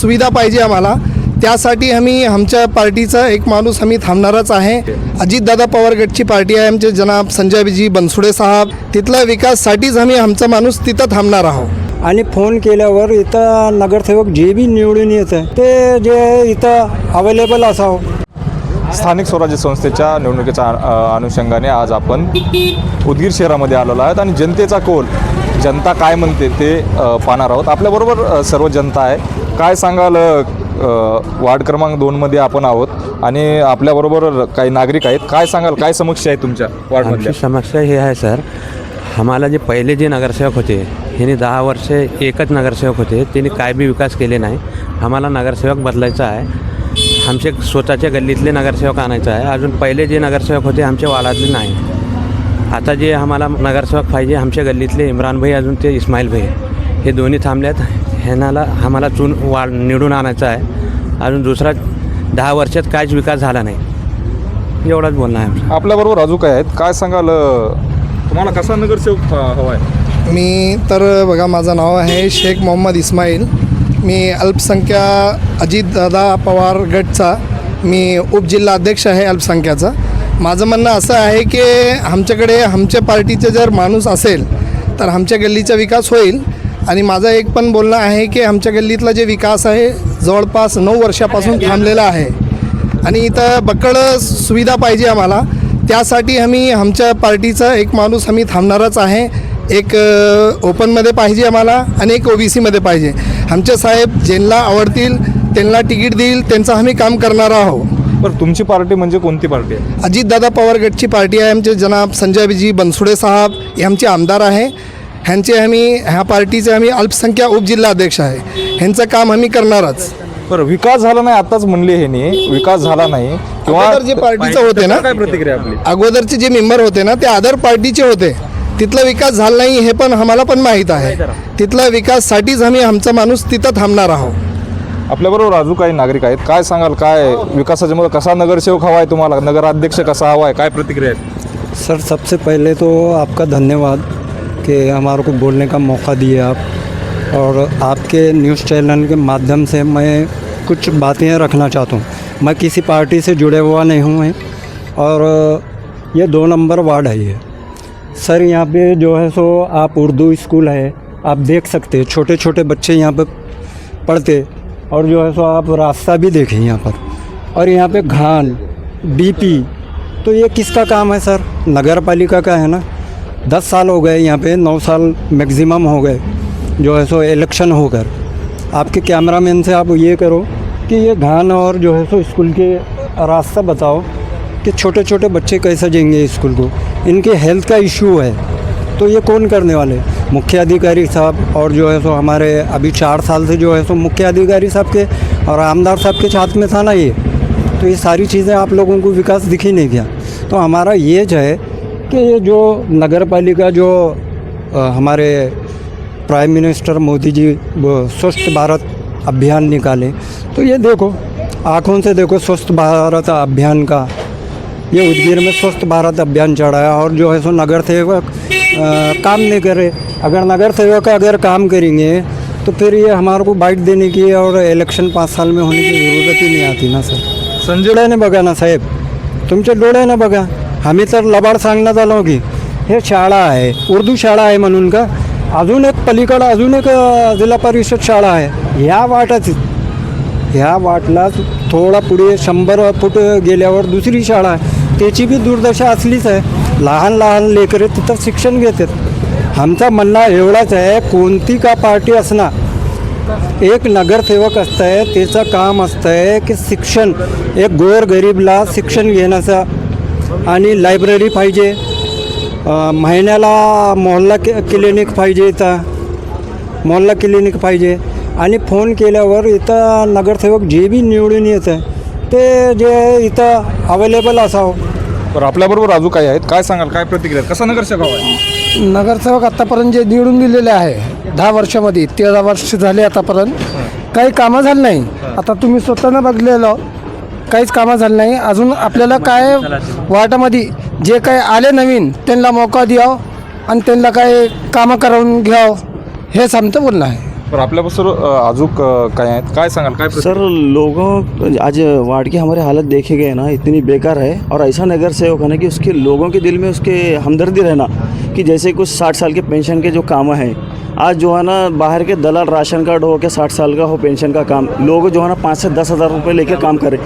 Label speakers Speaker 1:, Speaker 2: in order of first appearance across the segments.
Speaker 1: सुविधा पाहिजे आम्हाला. त्यासाठी आम्ही आमच्या पार्टीचा एक माणूस आम्ही थांबणारच आहे. अजितदादा पवार गटची पार्टी आहे आमचे जनाब संजयजी बनसुडे साहेब. तिथल्या विकाससाठीच आम्ही आमचा माणूस तिथं थांबणार आहोत.
Speaker 2: आणि फोन केल्यावर इथं नगरसेवक जे बी निवडून येतं ते जे इथं अवेलेबल असावं.
Speaker 3: स्थानिक स्वराज्य संस्थेच्या निवडणुकीच्या अनुषंगाने आज आपण उदगीर शहरामध्ये आलेलो आहोत आणि जनतेचा कौल जनता काय म्हणते ते पाहणार आहोत. आपल्याबरोबर सर्व जनता आहे. काय सांगाल वार्ड क्रमांक दोनमध्ये आपण आहोत आणि आपल्याबरोबर काही नागरिक आहेत. काय सांगाल काय समस्या आहे तुमच्या वार्डमधल्या?
Speaker 4: समस्या हे आहे सर. आम्हाला जे पहिले जे नगरसेवक होते ह्यांनी दहा वर्षे एकच नगरसेवक होते. त्यांनी काय बी विकास केले नाही. आम्हाला नगरसेवक बदलायचा आहे. आमचे स्वतःच्या गल्लीतले नगरसेवक आणायचं आहे. अजून पहिले जे नगरसेवक होते आमच्या वाडातले नाही. आता जे आम्हाला नगरसेवक पाहिजे आमच्या गल्लीतले इम्रान भाई अजून ते इस्माईल भाई. हे दोन्ही थांबल्यात ह्यांनाला आम्हाला चून वाढ निवडून आणायचं आहे. अजून दुसरा दहा वर्षात काहीच विकास झाला नाही. एवढाच बोलणं आहे
Speaker 3: आपल्याबरोबर अजून काय आहेत? काय सांगाल तुम्हाला कसा नगरसेवक हवा आहे?
Speaker 1: मी तर बघा माझं नाव आहे शेख मोहम्मद इस्माईल. मी अल्पसंख्या अजितदादा पवार गटचा मी उपजिल्हा अध्यक्ष आहे अल्पसंख्याचा. माझं म्हणणं असं आहे की आमच्याकडे आमच्या पार्टीचे जर माणूस असेल तर आमच्या गल्लीचा विकास होईल. आणि माझं एक पण बोलणं आहे की आमच्या गल्लीतला जे विकास आहे जवळपास नऊ वर्षापासून थांबलेला आहे. आणि इथं बक्कळ सुविधा पाहिजे आम्हाला. त्यासाठी आम्ही आमच्या पार्टीचा एक माणूस आम्ही थांबणारच आहे. एक ओपनमध्ये पाहिजे आम्हाला आणि एक ओ बी सीमध्ये पाहिजे. आमचे साहेब ज्यांना आवडतील त्यांना तिकीट देईल त्यांचं आम्ही काम करणार आहोत.
Speaker 3: बरं तुमची पार्टी म्हणजे कोणती पार्टी आहे?
Speaker 1: अजितदादा पवार गटची पार्टी आहे आमचे जनाब संजयजी बनसुडे साहेब हे आमचे आमदार आहे. ह्यांचे आम्ही ह्या पार्टीचे आम्ही अल्पसंख्या उपजिल्हा अध्यक्ष आहे. ह्यांचं काम आम्ही करणारच.
Speaker 3: बरं विकास झाला नाही आताच म्हणले हे नाही विकास झाला नाही.
Speaker 1: अगोदर जे पार्टीचं होते ना
Speaker 3: काय प्रतिक्रिया आपली?
Speaker 1: अगोदरचे जे मेंबर होते ना ते अदर पार्टीचे होते. तिथला विकास झाला नाही हे पण आम्हाला पण माहीत आहे. तिथला विकाससाठीच आम्ही आमचा माणूस तिथं थांबणार आहोत.
Speaker 3: आपल्याबरोबर अजून काही नागरिक आहेत. काय सांगाल काय विकासाच्या मध्ये कसा नगरसेवक हवा आहे तुम्हाला? नगराध्यक्ष कसा हवा आहे? काय प्रतिक्रिया आहेत?
Speaker 2: सर सबसे पहले तो आपका धन्यवाद. कि हमारे को बोलने का मौका दिए आप। और आपके न्यूज़ चैनल के माध्यम से मैं कुछ बातें रखना चाहता हूँ। मैं किसी पार्टी से जुड़े हुआ नहीं हूँ मैं। और ये दो नंबर वार्ड है ये। सर, यहाँ पे जो है सो आप उर्दू स्कूल है, आप देख सकते हैं छोटे छोटे बच्चे यहाँ पे पढ़ते और जो है सो आप रास्ता भी देखें यहाँ पर। और यहाँ पे घान, बीपी तो ये किसका काम है सर? नगर पालिका का है ना? दस साल हो गए यहाँ पे, नौ साल मैक्सिमम हो गए, जो है सो इलेक्शन होकर। आपके कैमरा मैन से आप ये करो कि ये घान और जो है सो स्कूल के रास्ता बताओ कि छोटे छोटे बच्चे कैसे जाएँगे स्कूल को। इनके हेल्थ का इशू है तो ये कौन करने वाले? मुख्य अधिकारी साहब और जो है सो हमारे अभी चार साल से जो है सो मुख्य अधिकारी साहब के और आमदार साहब के हाथ में था ना ये। तो ये सारी चीज़ें आप लोगों को विकास दिख नहीं गया तो हमारा ये जो है कि ये जो नगर पालिका जो हमारे प्राइम मिनिस्टर मोदी जी वो स्वच्छ भारत अभियान निकाले। तो ये देखो आँखों से देखो स्वच्छ भारत अभियान का। ये उदगीर में स्वस्थ भारत अभियान चढ़ाया और जो है सो नगर सेवक काम नहीं कर। रहे अगर नगर सेवक अगर काम करेंगे तो फिर ये हमारे को बाइट देने की और इलेक्शन पाँच साल में होने की ज़रूरत ही नहीं आती ना सर।
Speaker 3: संजय
Speaker 2: डोळ्याने बघा ना साहेब। तुमच्या डोळ्याने बघा आम्ही तर लबाड सांगण्यात आलो की हे शाळा आहे उर्दू शाळा आहे म्हणून का? अजून एक पलीकडं अजून एक जिल्हा परिषद शाळा आहे. ह्या वाटाच ह्या वाटला थोडा पुढे शंभर फूट गेल्यावर दुसरी शाळा आहे. त्याची बी दुर्दशा असलीच आहे. लहान लहान लेकरे तिथं शिक्षण घेतात. आमचा म्हणणं एवढाच आहे कोणती का पार्टी असणार? एक नगरसेवक असतं आहे त्याचं काम असतं आहे की शिक्षण. एक गोरगरीबला शिक्षण घेण्याचा आणि लायब्ररी पाहिजे. महिन्याला मोहल्ला कि क्लिनिक पाहिजे इथं. मोहल्ला क्लिनिक पाहिजे. आणि फोन केल्यावर इथं नगरसेवक जे बी निवडून येतं ते जे इथं अवेलेबल असावं.
Speaker 3: बरं आपल्याबरोबर अजून काही आहेत? काय सांगाल? काय प्रतिक्रिया? कसा नगरसेवक हवा आहे?
Speaker 5: नगरसेवक आतापर्यंत जे निवडून दिलेले आहे दहा वर्षामध्ये तेरा वर्ष झाले आतापर्यंत काही कामं झालं नाही. आता तुम्ही स्वतःनं बघलेलं काहीच कामं झालं नाही. अजून आपल्याला काय वाटामध्ये जे काही आले नवीन त्यांना मोका द्यावं आणि त्यांना काय कामं करून घ्यावं हेच आमचं बोलणं आहे.
Speaker 3: अ, अजून अ, काय आहेत? काय सांगाल? काय
Speaker 6: सर लोगों आज वार्ड की हमारे हालत देखे गए ना इतनी बेकार है और ऐसा नगर सेवक है ना कि उसके लोगों के दिल में उसके हमदर्दी रहना कि जैसे कुछ साठ साल के पेंशन के जो काम हैं आज जो है ना बाहर के दलाल राशन कार्ड हो के साठ साल का हो, पेंशन का काम, लोग जो है ना पाँच से दस हज़ार रुपये लेकर काम करें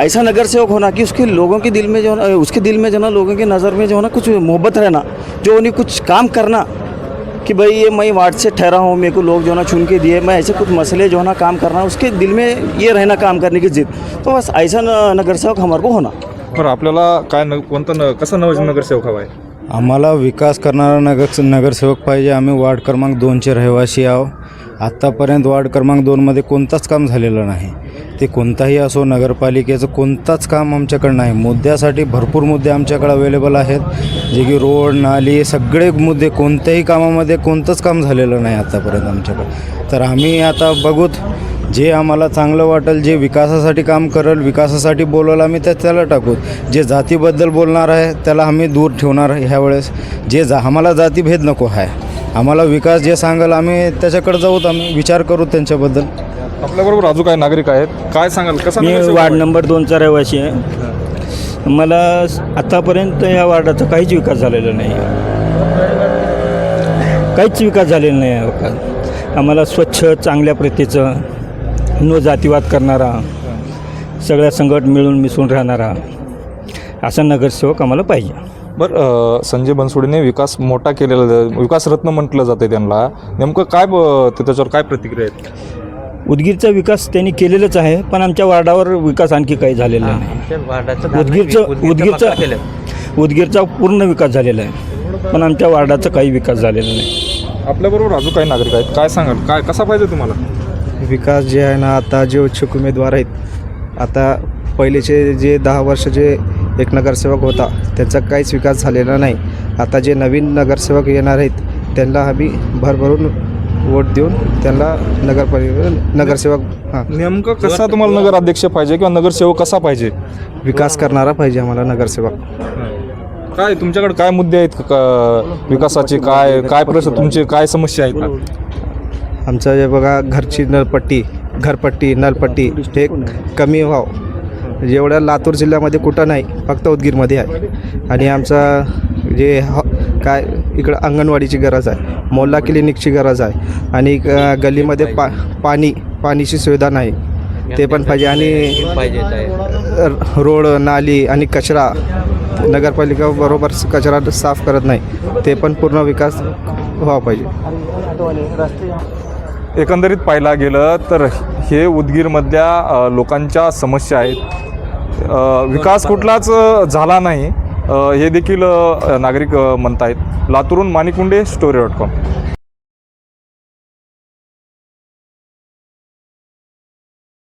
Speaker 6: ऐसा नगर सेवक होना कि उसके लोगों के दिल में जो है उसके दिल में जो है ना लोगों की नज़र में जो है ना कुछ मोहब्बत रहना, जो उन्हें कुछ काम करना, कि भाई ये मैं वार्ड से ठहरा हूँ, मेरे को लोग जो है ना चुन के दिए, मैं ऐसे कुछ मसले जो है ना काम करना, उसके दिल में ये रहना काम करने की जिद। तो बस ऐसा नगर सेवक हमारे को होना।
Speaker 3: बरं आपल्याला काय न, कोणता न, कसा हवा आहे
Speaker 7: आम्हाला विकास करणारा नगर नगरसेवक पाहिजे. आम्ही वार्ड क्रमांक दोनचे रहिवासी आहो आत्तापर्यंत वार्ड क्रमांक दोनमध्ये कोणताच काम झालेलं नाही. ते कोणताही असो नगरपालिकेचं कोणताच काम आमच्याकडं नाही. मुद्द्यासाठी भरपूर मुद्दे आमच्याकडे अवेलेबल आहेत. जे की रोड नाली सगळे मुद्दे कोणत्याही कामामध्ये कोणतंच काम झालेलं नाही आत्तापर्यंत आमच्याकडं. तर आम्ही आता बघूत जे आम्हाला चांगलं वाटेल जे विकासासाठी काम करेल विकासासाठी बोलवलं आम्ही त्या त्याला टाकू. जे जातीबद्दल बोलणार आहे त्याला आम्ही दूर ठेवणार ह्या वेळेस जे जा आम्हाला जातीभेद नको आहे. आम्हाला विकास जे सांगाल आम्ही त्याच्याकडे जाऊत आम्ही विचार करू त्यांच्याबद्दल.
Speaker 3: आपल्याबरोबर अजून काय नागरिक आहेत. काय सांगाल? कसा
Speaker 8: मी वार्ड? नंबर दोनचा रहिवासी आहे. मला आत्तापर्यंत या वार्डाचा काहीच विकास झालेला नाही. काहीच विकास झालेला नाही. आम्हाला स्वच्छ चांगल्या प्रतीचं न जातीवाद करणारा सगळ्या संकट मिळून मिसळून राहणारा असा नगरसेवक आम्हाला पाहिजे.
Speaker 3: बरं अ, संजय बनसोडेने विकास मोठा केलेला. विकास रत्न म्हटलं जाते त्यांना. नेमकं काय ब- ते त्याच्यावर काय प्रतिक्रिया आहेत?
Speaker 8: उदगीरचा विकास त्यांनी केलेलाच आहे पण आमच्या वार्डावर विकास आणखी काही झालेला नाही. उदगीरचं
Speaker 4: उदगीरचं
Speaker 8: उदगीरचा पूर्ण विकास झालेला आहे पण आमच्या वार्डाचा काही विकास झालेला नाही.
Speaker 3: आपल्याबरोबर अजून काही नागरिक आहेत? काय सांगाल? काय कसा पाहिजे तुम्हाला?
Speaker 9: विकास जे आहे ना आता जे इच्छुक उमेदवार आहेत आता पहिलेचे जे दहा वर्ष जे एक नगरसेवक होता त्यांचा काहीच विकास झालेला नाही. आता जे नवीन नगरसेवक येणार आहेत त्यांना आम्ही भरभरून वोट देऊन त्यांना नगरपालिका नगरसेवक हां.
Speaker 3: नेमकं कसा तुम्हाला नगराध्यक्ष पाहिजे किंवा नगरसेवक कसा पाहिजे?
Speaker 9: विकास करणारा पाहिजे आम्हाला नगरसेवक.
Speaker 3: काय तुमच्याकडे काय मुद्दे आहेत क- क- विकासाचे? काय काय प्रश्न तुमचे? काय समस्या आहेत?
Speaker 9: आमचं जे बघा घरची नळपट्टी घरपट्टी नळपट्टी हे कमी व्हावं. म्हणजे जेवढ्या लातूर जिल्ह्यामध्ये कुठं नाही फक्त उदगीरमध्ये आहे. आणि आमचा जे ह काय इकडं अंगणवाडीची गरज आहे मोल्ला क्लिनिकची गरज आहे. आणि गल्लीमध्ये पा पाणी पाणीची सुविधा नाही. ते पण पाहिजे. आणि रोड नाली आणि कचरा नगरपालिका बरोबर कचरा साफ करत नाही. ते पण पूर्ण विकास व्हावा पाहिजे.
Speaker 3: एकंदरीत पाहायला गेलं तर हे उदगीरमधल्या लोकांच्या समस्या आहेत. विकास कुठलाच झाला नाही. हे देखील नागरिक म्हणत आहेत लातूरून माणिकुंडे स्टोरी डॉट कॉम.